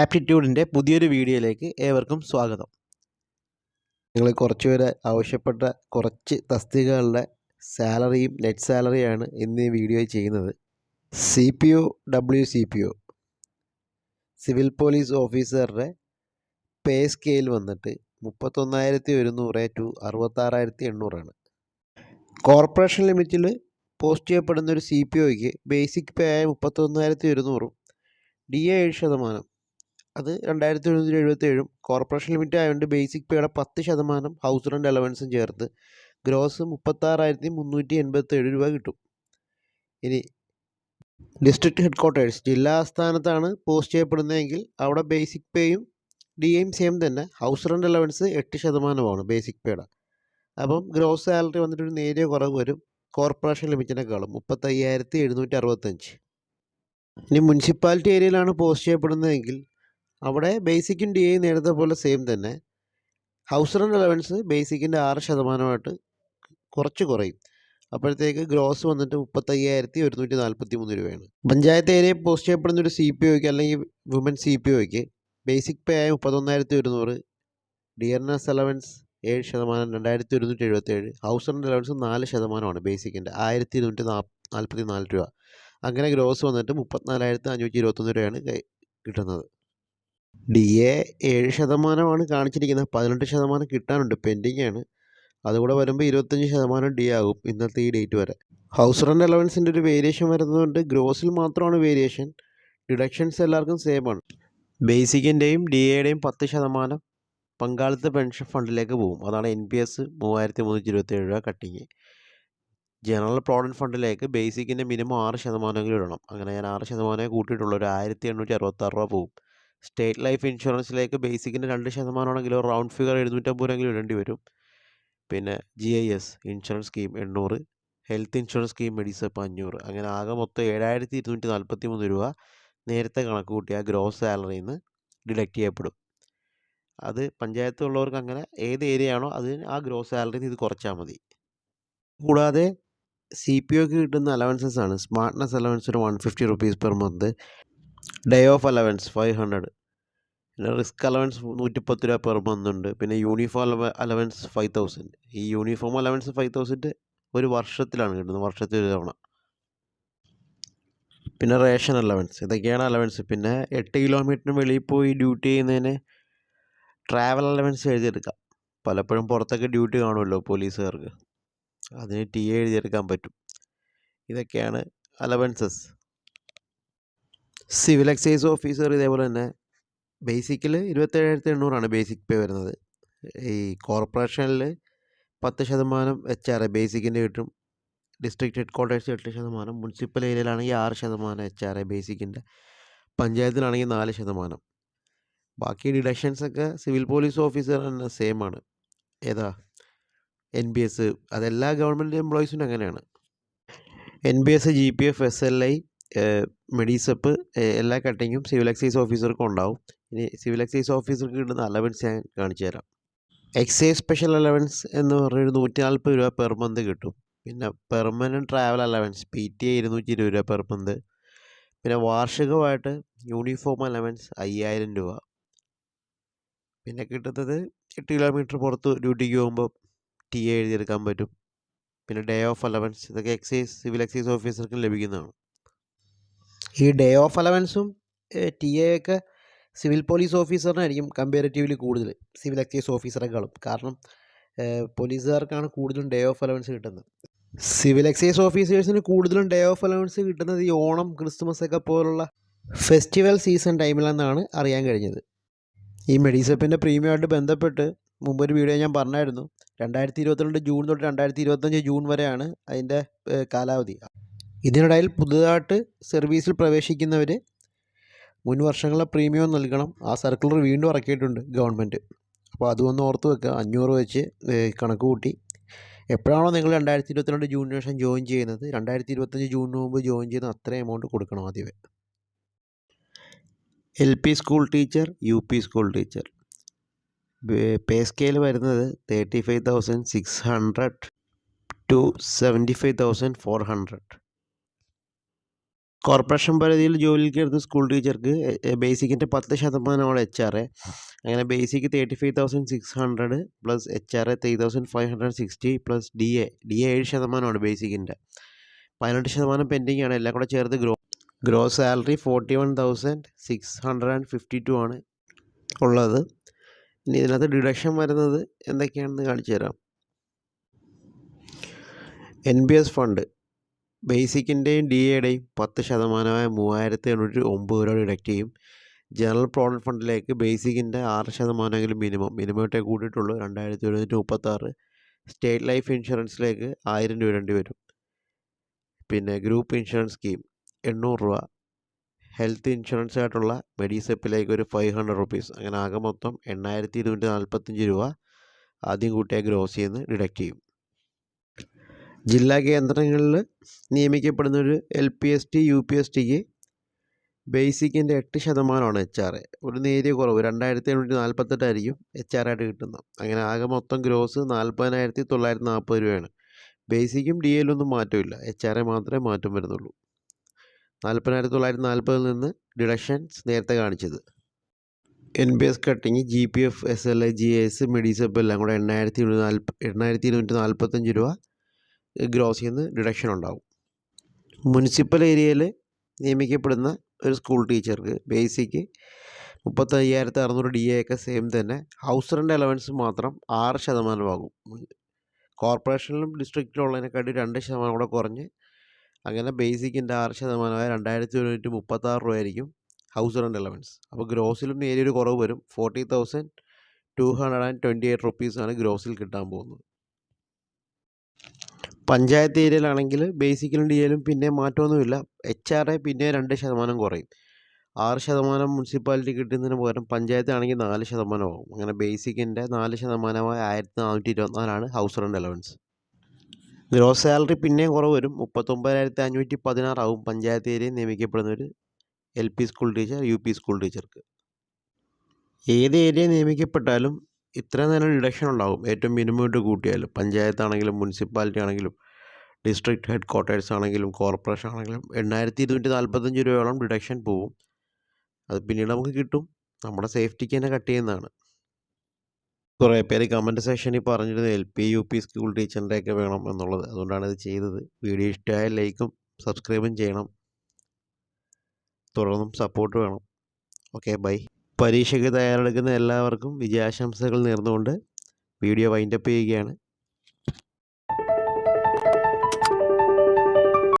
ആപ്റ്റിറ്റ്യൂഡിന്റെ പുതിയൊരു വീഡിയോയിലേക്ക് ഏവർക്കും സ്വാഗതം. നിങ്ങൾ കുറച്ച് പേര് ആവശ്യപ്പെട്ട കുറച്ച് തസ്തികകളുടെ സാലറിയും നെറ്റ് സാലറിയാണ് ഇന്ന് ഈ വീഡിയോ ചെയ്യുന്നത്. C P O W C P O. Civil police ഓഫീസറുടെ പേ സ്കെയിൽ വന്നിട്ട് മുപ്പത്തൊന്നായിരത്തി ഒരുന്നൂറ് ടു അറുപത്താറായിരത്തി എണ്ണൂറാണ് കോർപ്പറേഷൻ ലിമിറ്റിൽ പോസ്റ്റ് ചെയ്യപ്പെടുന്ന ഒരു സി പി ഒയ്ക്ക് ബേസിക് പേ ആയ മുപ്പത്തൊന്നായിരത്തി ഒരുന്നൂറും ഡി എ ഏഴ് ശതമാനം അത് രണ്ടായിരത്തി എഴുന്നൂറ്റി എഴുപത്തേഴും കോർപ്പറേഷൻ ലിമിറ്റ് ആയതുകൊണ്ട് ബേസിക് പേയുടെ പത്ത് ശതമാനം ഹൗസ് റെന്റ് അലവൻസും ചേർത്ത് ഗ്രോസ് മുപ്പത്താറായിരത്തി മുന്നൂറ്റി എൺപത്തേഴ് രൂപ കിട്ടും. ഇനി ഡിസ്ട്രിക്ട് ഹെഡ് ക്വാർട്ടേഴ്സ് ജില്ലാ ആസ്ഥാനത്താണ് പോസ്റ്റ് ചെയ്യപ്പെടുന്നതെങ്കിൽ അവിടെ ബേസിക് പേയും ഡി എം സെയിം തന്നെ ഹൗസ് റെന്റ് അലവൻസ് എട്ട് ശതമാനമാണ് ബേസിക് പേയുടെ അപ്പം ഗ്രോസ് സാലറി വന്നിട്ട് ഒരു നേരിയ കുറവ് വരും കോർപ്പറേഷൻ ലിമിറ്റിനേക്കാളും മുപ്പത്തയ്യായിരത്തി എഴുന്നൂറ്റി അറുപത്തഞ്ച് ഇനി മുനിസിപ്പാലിറ്റി ഏരിയയിലാണ് പോസ്റ്റ് ചെയ്യപ്പെടുന്നതെങ്കിൽ അവിടെ ബേസിക്കും ഡി ഐ നേരത്തെ പോലെ സെയിം തന്നെ. ഹൗസ് റെന്റ് അലവൻസ് ബേസിക്കിന്റെ ആറ് ശതമാനമായിട്ട് കുറച്ച് കുറയും. അപ്പോഴത്തേക്ക് ഗ്രോസ് വന്നിട്ട് മുപ്പത്തയ്യായിരത്തി ഒരുന്നൂറ്റി നാൽപ്പത്തി മൂന്ന് രൂപയാണ്. പഞ്ചായത്ത് ഏരിയയിൽ പോസ്റ്റ് ചെയ്യപ്പെടുന്ന ഒരു സി പി ഒക്ക് അല്ലെങ്കിൽ വുമൻ സി പി ഒക്ക് ബേസിക് പേ ആയ മുപ്പത്തൊന്നായിരത്തി ഒരുന്നൂറ് ഡിയർനെസ് അലവൻസ് ഏഴ് ശതമാനം രണ്ടായിരത്തി ഒരുന്നൂറ്റി എഴുപത്തേഴ് ഹൗസ് റെന്റ് അലവൻസ് നാല് ശതമാനമാണ് ബേസിക്കിന്റെ ആയിരത്തി ഇരുന്നൂറ്റി നാ നാൽപ്പത്തി നാല് രൂപ. അങ്ങനെ ഗ്രോസ് വന്നിട്ട് മുപ്പത്തിനാലായിരത്തി അഞ്ഞൂറ്റി ഇരുപത്തൊന്ന് രൂപയാണ് കിട്ടുന്നത്. ഡി എ ഏഴ് ശതമാനമാണ് കാണിച്ചിരിക്കുന്നത്. പതിനെട്ട് ശതമാനം കിട്ടാനുണ്ട്. പെൻഡിങ് ആണ്. അതുകൂടെ വരുമ്പോൾ ഇരുപത്തഞ്ച് ശതമാനം ഡി ആകും ഇന്നത്തെ ഈ ഡേറ്റ് വരെ. ഹൗസ് റെന്റ് അലവൻസിന്റെ ഒരു വേരിയേഷൻ വരുന്നതുകൊണ്ട് ഗ്രോസിൽ മാത്രമാണ് വേരിയേഷൻ ഡിഡക്ഷൻസ് എല്ലാവർക്കും സെയിം ആണ്. ബേസിക്കിന്റെയും ഡി എയുടെയും പത്ത് ശതമാനം പങ്കാളിത്ത പെൻഷൻ ഫണ്ടിലേക്ക് പോകും. അതാണ് എൻ പി എസ് മൂവായിരത്തി മുന്നൂറ്റി ഇരുപത്തേഴ് രൂപ കട്ടിങ് ജനറൽ പ്രോവിഡന്റ് ഫണ്ടിലേക്ക് ബേസിക്കിന്റെ മിനിമം ആറ് ശതമാനമെങ്കിലും ഇടണം. അങ്ങനെ ഞാൻ ആറ് ശതമാനമേ കൂട്ടിയിട്ടുള്ളൂ. ഒരു ആയിരത്തി എണ്ണൂറ്റി അറുപത്താറ് രൂപ പോകും. സ്റ്റേറ്റ് ലൈഫ് ഇൻഷുറൻസിലേക്ക് ബേസിക്കിന്റെ രണ്ട് ശതമാനമാണെങ്കിലും റൗണ്ട് ഫിഗർ എഴുന്നൂറ്റമ്പത് രൂപയെങ്കിലും ഇടേണ്ടി വരും. പിന്നെ G I S insurance scheme എണ്ണൂറ് ഹെൽത്ത് ഇൻഷുറൻസ് സ്കീം മെഡിസപ്പ് അഞ്ഞൂറ്. അങ്ങനെ ആകെ മൊത്തം ഏഴായിരത്തി ഇരുന്നൂറ്റി നാൽപ്പത്തി മൂന്ന് രൂപ നേരത്തെ കണക്ക് കൂട്ടിയ ഗ്രോസ് സാലറിയിൽ നിന്ന് ഡിഡക്റ്റ് ചെയ്യപ്പെടും. അത് പഞ്ചായത്ത് ഉള്ളവർക്ക് അങ്ങനെ ഏത് ഏരിയ ആണോ അതിന് ആ ഗ്രോസ് സാലറിയിൽ ഇത് കുറച്ചാൽ മതി. കൂടാതെ സി പി ഒക്ക് കിട്ടുന്ന അലവൻസസ് ആണ്. സ്മാർട്ട്നെസ് അലവൻസ് ഒരു one fifty rupees per month. Day off allowance five hundred പിന്നെ റിസ്ക് അലവൻസ് നൂറ്റിപ്പത്ത് രൂപ പെർ മന്ത് ഉണ്ട്. പിന്നെ uniform allow allowance five thousand ഈ യൂണിഫോം അലവൻസ് ഫൈവ് തൗസൻഡ് ഒരു വർഷത്തിലാണ് കിട്ടുന്നത്. വർഷത്തിൽ ഒരു തവണ. പിന്നെ റേഷൻ അലവൻസ് ഇതൊക്കെയാണ് അലവൻസ് പിന്നെ എട്ട് കിലോമീറ്ററിന് വെളിയിൽ പോയി ഡ്യൂട്ടി ചെയ്യുന്നതിന് ട്രാവൽ അലവൻസ് എഴുതിയെടുക്കാം. പലപ്പോഴും പുറത്തൊക്കെ ഡ്യൂട്ടി കാണുമല്ലോ പോലീസുകാർക്ക്. അതിന് ടി എഴുതിയെടുക്കാൻ പറ്റും. ഇതൊക്കെയാണ് അലവൻസസ് സിവിൽ എക്സൈസ് ഓഫീസർ ഇതേപോലെ തന്നെ ബേസിക്കിൽ ഇരുപത്തേഴായിരത്തി എണ്ണൂറാണ് ബേസിക് പേ വരുന്നത്. ഈ കോർപ്പറേഷനിൽ പത്ത് ശതമാനം എച്ച് ആർ ബേസിക്കിന്റെ കിട്ടും. ഡിസ്ട്രിക്ട് ഹെഡ് ക്വാർട്ടേഴ്സ് എട്ട് ശതമാനം. മുനിസിപ്പൽ ഏരിയയിലാണെങ്കിൽ ആറ് ശതമാനം എച്ച് ആർ ബേസിക്കിന്റെ പഞ്ചായത്തിലാണെങ്കിൽ നാല് ശതമാനം. ബാക്കി ഡിഡക്ഷൻസ് ഒക്കെ സിവിൽ പോലീസ് ഓഫീസർ തന്നെ സെയിം ആണ്. ഏതാ? എൻ ബി എസ് അതെല്ലാ ഗവൺമെന്റ് എംപ്ലോയീസിനും അങ്ങനെയാണ്. N B S G P F S L I Medisep എല്ലാ കട്ടിങ്ങും സിവിൽ എക്സൈസ് ഓഫീസർക്കും ഉണ്ടാവും. ഇനി സിവിൽ എക്സൈസ് ഓഫീസർക്ക് കിട്ടുന്ന അലവൻസ് ഞാൻ കാണിച്ചു തരാം. എക്സൈസ് സ്പെഷ്യൽ അലവൻസ് എന്ന് പറഞ്ഞൊരു നൂറ്റി നാൽപ്പത് രൂപ പെർ മന്ത് കിട്ടും. പിന്നെ permanent travel allowance P T A ഇരുന്നൂറ്റി ഇരുപത് രൂപ പെർ മന്ത് പിന്നെ വാർഷികമായിട്ട് യൂണിഫോം അലവൻസ് അയ്യായിരം രൂപ. പിന്നെ കിട്ടുന്നത് എട്ട് കിലോമീറ്റർ പുറത്ത് ഡ്യൂട്ടിക്ക് പോകുമ്പോൾ ടി എഴുതിയെടുക്കാൻ പറ്റും. പിന്നെ ഡേ ഓഫ് അലവൻസ് ഇതൊക്കെ എക്സൈസ് സിവിൽ എക്സൈസ് ഓഫീസർക്കും ലഭിക്കുന്നതാണ്. ഈ ഡേ ഓഫ് അലവൻസും ടി എ ഒക്കെ സിവിൽ പോലീസ് ഓഫീസറിനായിരിക്കും കമ്പാരിറ്റീവ്ലി കൂടുതൽ. സിവിൽ എക്സൈസ് ഓഫീസറെക്കാളും കാരണം പോലീസുകാർക്കാണ് കൂടുതലും ഡേ ഓഫ് അലവൻസ് കിട്ടുന്നത്. സിവിൽ എക്സൈസ് ഓഫീസേഴ്സിന് കൂടുതലും ഡേ ഓഫ് അലവൻസ് കിട്ടുന്നത് ഈ ഓണം ക്രിസ്മസ് ഒക്കെ പോലുള്ള ഫെസ്റ്റിവൽ സീസൺ ടൈമിലെന്നാണ് അറിയാൻ കഴിഞ്ഞത്. ഈ മെഡിസപ്പിന്റെ പ്രീമിയമായിട്ട് ബന്ധപ്പെട്ട് മുമ്പൊരു വീഡിയോ ഞാൻ പറഞ്ഞായിരുന്നു. രണ്ടായിരത്തി ഇരുപത്തിരണ്ട് ജൂൺ തൊട്ട് രണ്ടായിരത്തി ഇരുപത്തഞ്ച് ജൂൺ വരെയാണ് അതിന്റെ കാലാവധി. ഇതിനിടയിൽ പുതുതായിട്ട് സർവീസിൽ പ്രവേശിക്കുന്നവർ മുൻ വർഷങ്ങളിലെ പ്രീമിയം നൽകണം. ആ സർക്കുലർ വീണ്ടും ഇറക്കിയിട്ടുണ്ട് ഗവൺമെന്റ് അപ്പോൾ അതൊന്ന് ഓർത്ത് വെക്കുക. അഞ്ഞൂറ് വെച്ച് കണക്ക് കൂട്ടി. എപ്പോഴാണോ നിങ്ങൾ രണ്ടായിരത്തി ഇരുപത്തിരണ്ട് ജൂണിന് ശേഷം ജോയിൻ ചെയ്യുന്നത്? രണ്ടായിരത്തി ഇരുപത്തഞ്ച് ജൂണിന് മുമ്പ് ജോയിൻ ചെയ്യുന്ന അത്രയും എമൗണ്ട് കൊടുക്കണം ആദ്യമേ. L P school teacher U P school teacher pay scale വരുന്നത് thirty five thousand six hundred to seventy five thousand four hundred corporation പരിധിയിൽ ജോലിക്ക് എടുത്ത സ്കൂൾ ടീച്ചർക്ക് ബേസിക്കിന്റെ പത്ത് ശതമാനമാണ് എച്ച് ആർ എ. അങ്ങനെ basic thirty five thousand six hundred plus H R A three thousand five hundred sixty plus D A. D A ഏഴ് ശതമാനമാണ് ബേസിക്കിന്റെ പതിനെട്ട് ശതമാനം പെൻഡിങ് ആണ് എല്ലാം കൂടെ ചേർത്ത് grow gross salary forty one thousand six hundred and fifty two ആണ് ഉള്ളത്. ഇനി ഇതിനകത്ത് ഡിഡക്ഷൻ വരുന്നത് എന്തൊക്കെയാണെന്ന് കാണിച്ചു തരാം. N B S fund. ബേസിക്കിന്റെയും D എയുടെയും പത്ത് ശതമാനമായ മൂവായിരത്തി എണ്ണൂറ്റി ഒമ്പത് രൂപ ഡിഡക്റ്റ് ചെയ്യും. ജനറൽ പ്രോവിഡന്റ് ഫണ്ടിലേക്ക് ബേസിക്കിന്റെ ആറ് ശതമാനമെങ്കിലും മിനിമം മിനിമമായിട്ടേ കൂട്ടിയിട്ടുള്ളൂ രണ്ടായിരത്തി എഴുന്നൂറ്റി മുപ്പത്താറ് സ്റ്റേറ്റ് ലൈഫ് ഇൻഷുറൻസിലേക്ക് ആയിരം രൂപ ഇടേണ്ടി വരും. പിന്നെ ഗ്രൂപ്പ് ഇൻഷുറൻസ് സ്കീം എണ്ണൂറ് രൂപ. ഹെൽത്ത് ഇൻഷുറൻസ് ആയിട്ടുള്ള മെഡിസെപ്പിലേക്ക് ഒരു ഫൈവ് ഹൺഡ്രഡ് റുപ്പീസ്. അങ്ങനെ ആകെ മൊത്തം എണ്ണായിരത്തി ഇരുന്നൂറ്റി നാൽപ്പത്തഞ്ച് രൂപ ആദ്യം കൂട്ടിയ ഗ്രോസ് നിന്ന് ഡിഡക്റ്റ് ചെയ്യും. ജില്ലാ കേന്ദ്രങ്ങളിൽ നിയമിക്കപ്പെടുന്ന ഒരു L P S T U P S tick ബേസിക്കിന്റെ എട്ട് ശതമാനമാണ് എച്ച് ആർ ഒരു നേരിയ കുറവ്. രണ്ടായിരത്തി എണ്ണൂറ്റി നാൽപ്പത്തെട്ടായിരിക്കും എച്ച് ആർ ആയിട്ട് കിട്ടുന്നത്. അങ്ങനെ ആകെ മൊത്തം ഗ്രോസ് നാൽപ്പതിനായിരത്തി തൊള്ളായിരത്തി നാൽപ്പത് രൂപയാണ്. ബേസിക്കും ഡി എയിലൊന്നും മാറ്റമില്ല. എച്ച് ആർ എ മാത്രമേ മാറ്റം വരുന്നുള്ളൂ. നാൽപ്പതിനായിരത്തി തൊള്ളായിരത്തി നാൽപ്പതിൽ നിന്ന് ഡിഡക്ഷൻസ് നേരത്തെ കാണിച്ചത്. N B S cutting G P F S L I G S Medisep എല്ലാം കൂടെ എണ്ണായിരത്തി നാൽപ്പ എണ്ണായിരത്തി ഇരുന്നൂറ്റി നാൽപ്പത്തഞ്ച് രൂപ ഗ്രോസിൽ നിന്ന് ഡിഡക്ഷൻ ഉണ്ടാവും. മുനിസിപ്പൽ ഏരിയയിൽ നിയമിക്കപ്പെടുന്ന ഒരു സ്കൂൾ ടീച്ചർക്ക് ബേസിക്ക് മുപ്പത്തയ്യായിരത്തി അറുന്നൂറ് ഡി എ ഒക്കെ സെയിം തന്നെ. ഹൗസ് റെന്റ് അലവൻസ് മാത്രം ആറ് ശതമാനമാകും കോർപ്പറേഷനിലും ഡിസ്ട്രിക്റ്റിലും ഉള്ളതിനെക്കാട്ടി രണ്ട് ശതമാനം കൂടെ കുറഞ്ഞ് അങ്ങനെ ബേസിക്കിന്റെ ആറ് ശതമാനമായ രണ്ടായിരത്തി ഒരുന്നൂറ്റി മുപ്പത്താറ് രൂപയായിരിക്കും ഹൗസ് റെന്റ് അലവൻസ് അപ്പോൾ ഗ്രോസിലും നേരിയൊരു കുറവ് വരും. Forty thousand two hundred and twenty eight റുപ്പീസാണ് ഗ്രോസിൽ കിട്ടാൻ പോകുന്നത്. പഞ്ചായത്ത് ഏരിയയിലാണെങ്കിൽ ബേസിക്കലും ഡി എയിലും പിന്നെ മാറ്റമൊന്നുമില്ല. എച്ച് ആർ എ പിന്നെ രണ്ട് ശതമാനം കുറയും. ആറ് ശതമാനം മുനിസിപ്പാലിറ്റി കിട്ടുന്നതിന് പകരം പഞ്ചായത്താണെങ്കിൽ നാല് ശതമാനമാകും അങ്ങനെ ബേസിക്കിന്റെ നാല് ശതമാനമായ ആയിരത്തി നാനൂറ്റി ഇരുപത്തിനാലാണ് house rent allowance gross salary പിന്നെയും കുറവ് വരും മുപ്പത്തൊമ്പതിനായിരത്തി അഞ്ഞൂറ്റി പതിനാറാവും പഞ്ചായത്ത് ഏരിയയിൽ നിയമിക്കപ്പെടുന്ന ഒരു L P school teacher U P school ടീച്ചർക്ക് ഏത് ഏരിയ നിയമിക്കപ്പെട്ടാലും ഇത്രയും നേരം ഡിഡക്ഷൻ ഉണ്ടാകും. ഏറ്റവും മിനിമം ഇട്ട് കൂട്ടിയാലും പഞ്ചായത്താണെങ്കിലും മുനിസിപ്പാലിറ്റി ആണെങ്കിലും ഡിസ്ട്രിക്ട് ഹെഡ് ക്വാർട്ടേഴ്സ് ആണെങ്കിലും കോർപ്പറേഷൻ ആണെങ്കിലും എണ്ണായിരത്തി ഇരുന്നൂറ്റി നാൽപ്പത്തഞ്ച് രൂപയോളം ഡിഡക്ഷൻ പോവും. അത് പിന്നീട് നമുക്ക് കിട്ടും. നമ്മുടെ സേഫ്റ്റിക്ക് തന്നെ കട്ട് ചെയ്യുന്നതാണ്. കുറേ പേര് കമന്റ് സെക്ഷനിൽ പറഞ്ഞിരുന്നു L P U P school ടീച്ചറിന്റെയൊക്കെ വേണം എന്നുള്ളത്. അതുകൊണ്ടാണ് ഇത് ചെയ്തത്. വീഡിയോ ഇഷ്ടമായ ലൈക്കും സബ്സ്ക്രൈബും ചെയ്യണം. തുടർന്നും സപ്പോർട്ട് വേണം. ഓക്കെ ബൈ പരീക്ഷയ്ക്ക് തയ്യാറെടുക്കുന്ന എല്ലാവർക്കും വിജയാശംസകൾ നേർന്നുകൊണ്ട് വീഡിയോ വൈൻഡപ്പ് ചെയ്യുകയാണ്.